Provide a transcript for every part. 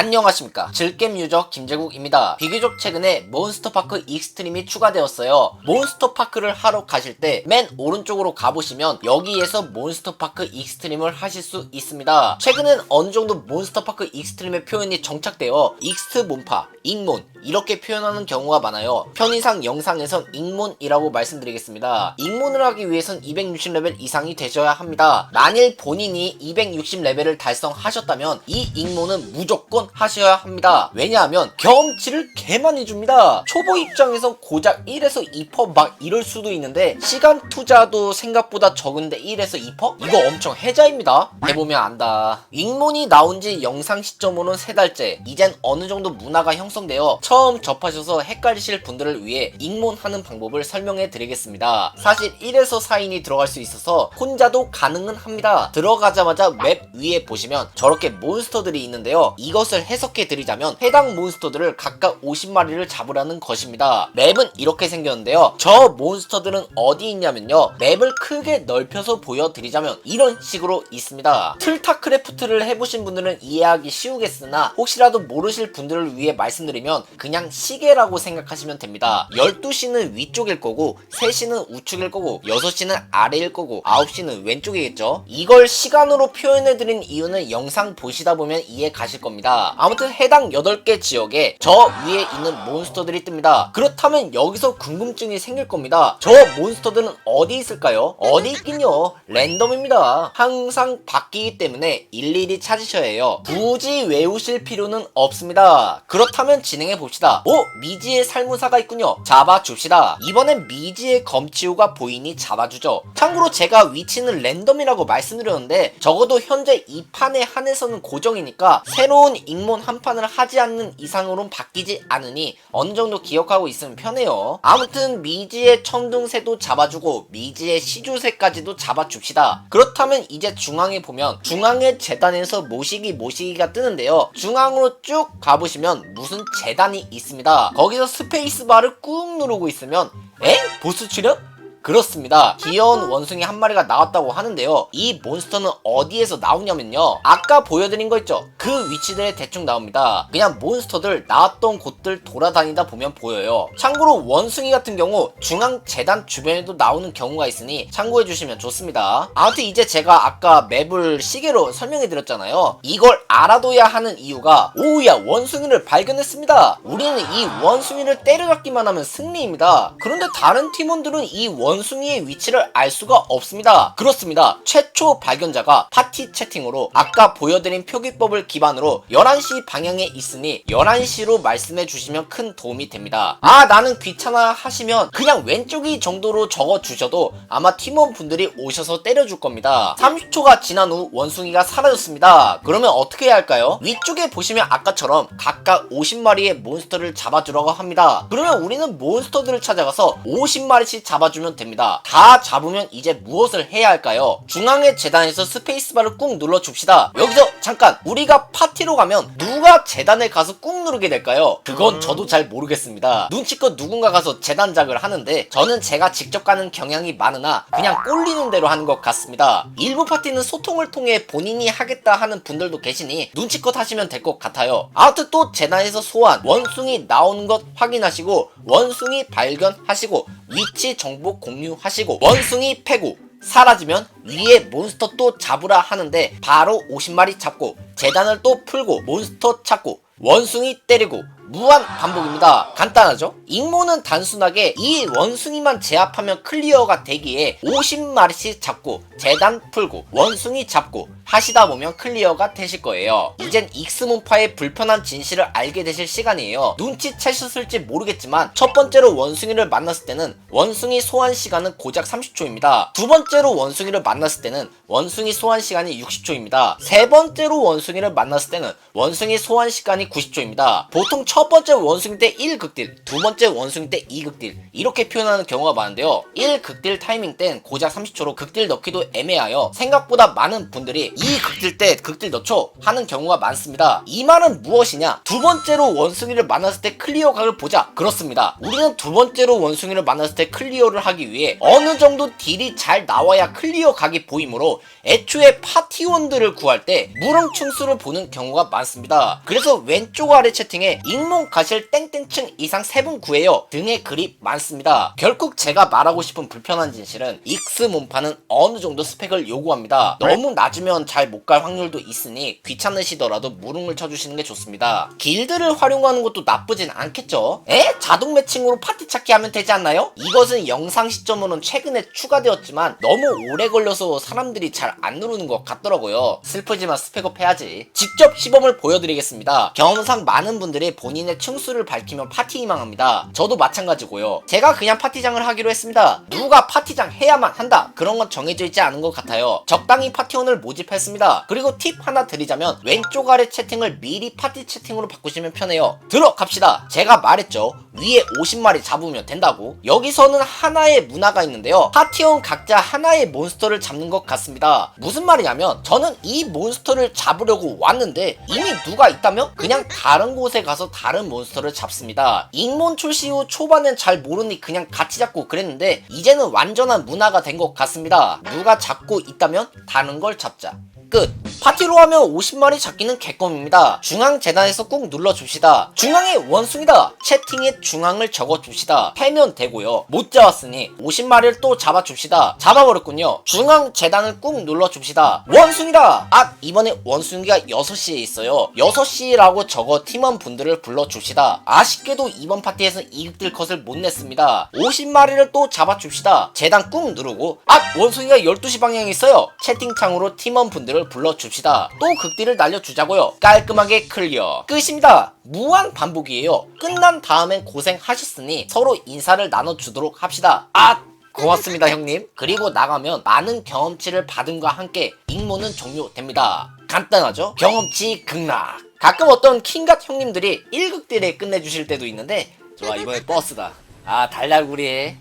안녕하십니까. 즐겜 유저 김재국입니다. 비교적 최근에 몬스터파크 익스트림이 추가되었어요. 몬스터파크를 하러 가실 때 맨 오른쪽으로 가보시면 여기에서 몬스터파크 익스트림을 하실 수 있습니다. 최근엔 어느정도 몬스터파크 익스트림의 표현이 정착되어 익스트 몬파, 익몬 이렇게 표현하는 경우가 많아요. 편의상 영상에선 익몬이라고 말씀드리겠습니다. 익몬을 하기 위해선 260레벨 이상이 되셔야 합니다. 만일 본인이 260레벨을 달성하셨다면 이 익몬은 무조건 하셔야 합니다. 왜냐하면 경험치를 개 많이 줍니다. 초보 입장에서 고작 1에서 2%막 이럴 수도 있는데 시간 투자도 생각보다 적은데 1에서 2%? 이거 엄청 해자입니다. 해보면 안다. 익몬이 나온 지 영상 시점으로는 3달째. 이젠 어느 정도 문화가 형성되어 처음 접하셔서 헷갈리실 분들을 위해 익몬하는 방법을 설명해 드리겠습니다. 사실 1에서 4인이 들어갈 수 있어서 혼자도 가능은 합니다. 들어가자마자 맵 위에 보시면 저렇게 몬스터들이 있는데요. 이것을 해석해 드리자면 해당 몬스터들을 각각 50마리를 잡으라는 것입니다. 맵은 이렇게 생겼는데요. 저 몬스터들은 어디 있냐면요. 맵을 크게 넓혀서 보여드리자면 이런 식으로 있습니다. 틀타크래프트를 해보신 분들은 이해하기 쉬우겠으나 혹시라도 모르실 분들을 위해 말씀드리면 그냥 시계라고 생각하시면 됩니다. 12시는 위쪽일 거고 3시는 우측일 거고 6시는 아래일 거고 9시는 왼쪽이겠죠. 이걸 시간으로 표현해드린 이유는 영상 보시다 보면 이해 가실 겁니다. 아무튼 해당 8개 지역에 저 위에 있는 몬스터들이 뜹니다. 그렇다면 여기서 궁금증이 생길 겁니다. 저 몬스터들은 어디 있을까요? 어디 있긴요. 랜덤입니다. 항상 바뀌기 때문에 일일이 찾으셔야 해요. 굳이 외우실 필요는 없습니다. 그렇다면 진행해 봅시다. 오! 미지의 살무사가 있군요. 잡아줍시다. 이번엔 미지의 검치우가 보이니 잡아주죠. 참고로 제가 위치는 랜덤이라고 말씀드렸는데 적어도 현재 이 판에 한해서는 고정이니까 새로운 익몬 한 판을 하지 않는 이상으론 바뀌지 않으니 어느 정도 기억하고 있으면 편해요. 아무튼 미지의 천둥새도 잡아주고 미지의 시주새까지도 잡아줍시다. 그렇다면 이제 중앙에 보면 중앙의 재단에서 모시기 모시기가 뜨는데요. 중앙으로 쭉 가보시면 무슨 재단이 있습니다. 거기서 스페이스바를 꾹 누르고 있으면 에? 보스 출연? 그렇습니다. 귀여운 원숭이 한 마리가 나왔다고 하는데요. 이 몬스터는 어디에서 나오냐면요. 아까 보여드린 거 있죠? 그 위치들에 대충 나옵니다. 그냥 몬스터들 나왔던 곳들 돌아다니다 보면 보여요. 참고로 원숭이 같은 경우 중앙 재단 주변에도 나오는 경우가 있으니 참고해 주시면 좋습니다. 아무튼 이제 제가 아까 맵을 시계로 설명해 드렸잖아요. 이걸 알아둬야 하는 이유가 오우야 원숭이를 발견했습니다. 우리는 이 원숭이를 때려잡기만 하면 승리입니다. 그런데 다른 팀원들은 이 원 숭이의 위치를 알 수가 없습니다. 그렇습니다. 최초 발견자가 파티 채팅으로 아까 보여드린 표기법을 기반으로 11시 방향에 있으니 11시로 말씀해 주시면 큰 도움이 됩니다. 아 나는 귀찮아 하시면 그냥 왼쪽이 정도로 적어 주셔도 아마 팀원 분들이 오셔서 때려줄 겁니다. 30초가 지난 후 원숭이가 사라졌습니다. 그러면 어떻게 해야 할까요? 위쪽에 보시면 아까처럼 각각 50마리의 몬스터를 잡아주라고 합니다. 그러면 우리는 몬스터들을 찾아가서 50마리씩 잡아주면 됩니다. 다 잡으면 이제 무엇을 해야 할까요? 중앙의 재단에서 스페이스바를 꾹 눌러줍시다. 여기서 잠깐 우리가 파티로 가면 누가 재단에 가서 꾹 누르게 될까요? 그건 저도 잘 모르겠습니다. 눈치껏 누군가 가서 재단작을 하는데 저는 제가 직접 가는 경향이 많으나 그냥 꼴리는 대로 하는 것 같습니다. 일부 파티는 소통을 통해 본인이 하겠다 하는 분들도 계시니 눈치껏 하시면 될 것 같아요. 아무튼 또 재단에서 소환 원숭이 나오는 것 확인하시고 원숭이 발견하시고 위치 정보 공 유하시고 원숭이 패고 사라지면 위에 몬스터 또 잡으라 하는데 바로 50마리 잡고 재단을 또 풀고 몬스터 찾고 원숭이 때리고 무한 반복입니다. 간단하죠? 익모는 단순하게 이 원숭이만 제압하면 클리어가 되기에 50마리씩 잡고 재단 풀고 원숭이 잡고 하시다 보면 클리어가 되실 거예요. 이젠 익스몬파의 불편한 진실을 알게 되실 시간이에요. 눈치채셨을지 모르겠지만 첫 번째로 원숭이를 만났을 때는 원숭이 소환 시간은 고작 30초입니다. 두 번째로 원숭이를 만났을 때는 원숭이 소환 시간이 60초입니다. 세 번째로 원숭이를 만났을 때는 원숭이 소환 시간이 90초입니다. 보통 첫 번째 원숭이 때 1극딜, 두 번째 원숭이 때 2극딜 이렇게 표현하는 경우가 많은데요. 1극딜 타이밍 땐 고작 30초로 극딜 넣기도 애매하여 생각보다 많은 분들이 이 극딜 때 극딜 넣죠 하는 경우가 많습니다. 이 말은 무엇이냐? 두 번째로 원숭이를 만났을 때 클리어 각을 보자. 그렇습니다. 우리는 두 번째로 원숭이를 만났을 때 클리어를 하기 위해 어느 정도 딜이 잘 나와야 클리어 각이 보이므로 애초에 파티원들을 구할 때 무릉충수를 보는 경우가 많습니다. 그래서 왼쪽 아래 채팅에 익몽 가실 땡땡층 이상 세분 구해요 등의 글이 많습니다. 결국 제가 말하고 싶은 불편한 진실은 익스 몸파는 어느 정도 스펙을 요구합니다. 너무 낮으면 잘 못 갈 확률도 있으니 귀찮으시더라도 무릉을 쳐주시는 게 좋습니다. 길드를 활용하는 것도 나쁘진 않겠죠? 에? 자동 매칭으로 파티 찾기 하면 되지 않나요? 이것은 영상 시점으로는 최근에 추가되었지만 너무 오래 걸려서 사람들이 잘 안 누르는 것 같더라고요. 슬프지만 스펙업 해야지. 직접 시범을 보여드리겠습니다. 경험상 많은 분들이 본인의 층수를 밝히면 파티 희망합니다. 저도 마찬가지고요. 제가 그냥 파티장을 하기로 했습니다. 누가 파티장 해야만 한다. 그런 건 정해져 있지 않은 것 같아요. 적당히 파티원을 모집 했습니다. 그리고 팁 하나 드리자면 왼쪽 아래 채팅을 미리 파티 채팅으로 바꾸시면 편해요. 들어갑시다. 제가 말했죠. 위에 50마리 잡으면 된다고. 여기서는 하나의 문화가 있는데요. 파티원 각자 하나의 몬스터를 잡는 것 같습니다. 무슨 말이냐면 저는 이 몬스터를 잡으려고 왔는데 이미 누가 있다면 그냥 다른 곳에 가서 다른 몬스터를 잡습니다. ing몬 출시 후 초반엔 잘 모르니 그냥 같이 잡고 그랬는데 이제는 완전한 문화가 된 것 같습니다. 누가 잡고 있다면 다른 걸 잡자. 끝. 파티로 하면 50마리 잡기는 개껌입니다. 중앙 재단에서 꾹 눌러줍시다. 중앙에 원숭이다. 채팅에 중앙을 적어줍시다. 패면 되고요. 못 잡았으니 50마리를 또 잡아줍시다. 잡아버렸군요. 중앙 재단을 꾹 눌러줍시다. 원숭이다. 아 이번에 원숭이가 6시에 있어요. 6시라고 적어 팀원 분들을 불러줍시다. 아쉽게도 이번 파티에서 이극들 컷을 못 냈습니다. 50마리를 또 잡아줍시다. 재단 꾹 누르고 아 원숭이가 12시 방향에 있어요. 채팅창으로 팀원 분들을 불러 줍시다. 또 극딜을 날려주자고요. 깔끔하게 클리어. 끝입니다. 무한 반복이에요. 끝난 다음엔 고생하셨으니 서로 인사를 나눠주도록 합시다. 아! 고맙습니다 형님 그리고 나가면 많은 경험치를 받음과 함께 임무는 종료됩니다 간단하죠 경험치 극락 가끔 어떤 킹갓 형님들이 1극딜에 끝내주실 때도 있는데 좋아 이번에 버스다 아 달달구리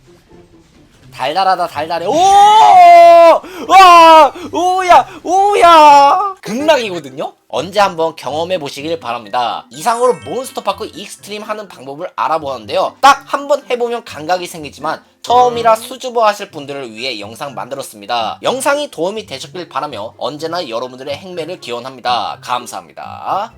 달달하다 달달해 오! 와! 오야! 오야! 극락이거든요? 언제 한번 경험해 보시길 바랍니다. 이상으로 몬스터파크 익스트림 하는 방법을 알아보았는데요. 딱 한번 해보면 감각이 생기지만 처음이라 수줍어 하실 분들을 위해 영상 만들었습니다. 영상이 도움이 되셨길 바라며 언제나 여러분들의 행매를 기원합니다. 감사합니다.